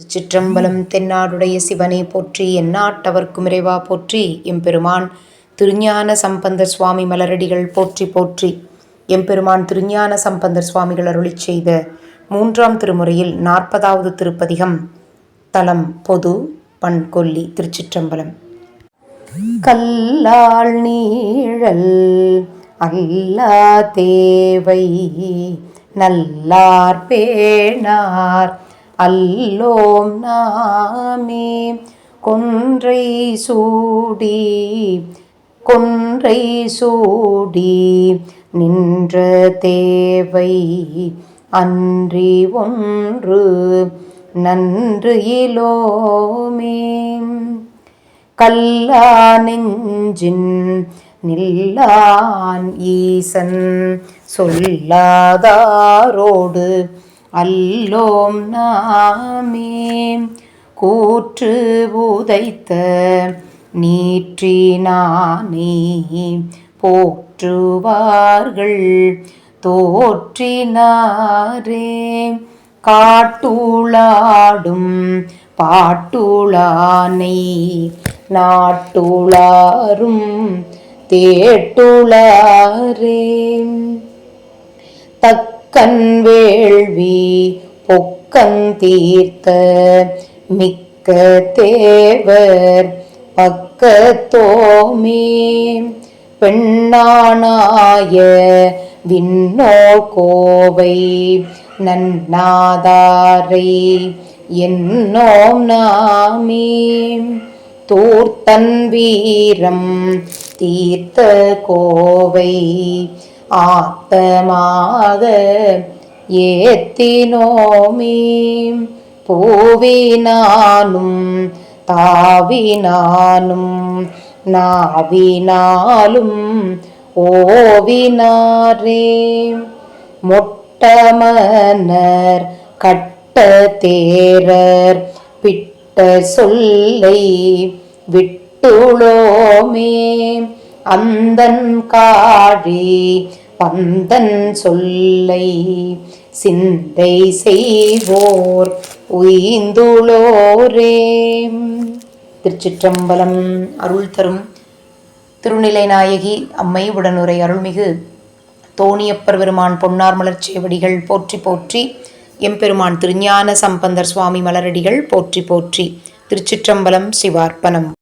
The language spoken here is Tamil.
திருச்சிற்றம்பலம் தென்னாடுடைய சிவனை போற்றி எந்நாட்டவர்க்கும் இறைவா போற்றி எம்பெருமான் திருஞான சம்பந்தர் சுவாமி மலரடிகள் போற்றி போற்றி. எம்பெருமான் திருஞான சம்பந்தர் சுவாமிகள் அருளிச் செய்த மூன்றாம் திருமுறையில் நாற்பதாவது திருப்பதிகம் தலம் பொது பண் கொல்லி திருச்சிற்றம்பலம். கல்லால் நீழல் அல்லா தேவை நல்லார் பேணார் அல்லோம் நாமே. கொன்றை சூடி கொன்றை சூடி நின்ற தேவை அன்றி ஒன்று நன்று இலோமே. கல்லா நெஞ்சின் நில்லான் ஈசன் சொல்லாதாரோடு அல்லோம் நாமே. கூற்று உதைத்த நீற்றினானே. போற்றுவார்கள் தோற்றினாரே. காட்டுளாடும் பாட்டுளானை நாட்டுளாரும் தேட்டுளாரே. தக்க தக்கன் வேள்வி பொக்கன் தீர்த்த மிக்க தேவர் பக்கத்தோமே. பெண்ணானாய விண்ணோர் கோவை நன்னாதாரை என்னோம் நாமே. தூர்த்தன் வீரம் தீர்த்த கோவை ஆத்தமாக ஏத்தினோமே. பூவினானும் தாவினானும் நாவினாலும் ஓவினாரே. மொட்டமனர் கட்ட தேரர் பிட்ட சொல்லை விட்டுளோமே. அந்தன் காழி பந்தன் சொல்லை சிந்தை செய்வோர் உய்ந்துளோரே. திருச்சிற்றம்பலம் அருள் தரும் திருநிலை நாயகி அம்மை உடனுரை அருள்மிகு தோணியப்பர் பெருமான் பொன்னார் மலர்ச்சேவடிகள் போற்றி போற்றி எம்பெருமான் திருஞான சம்பந்தர் சுவாமி மலரடிகள் போற்றி போற்றி. திருச்சிற்றம்பலம் சிவார்ப்பணம்.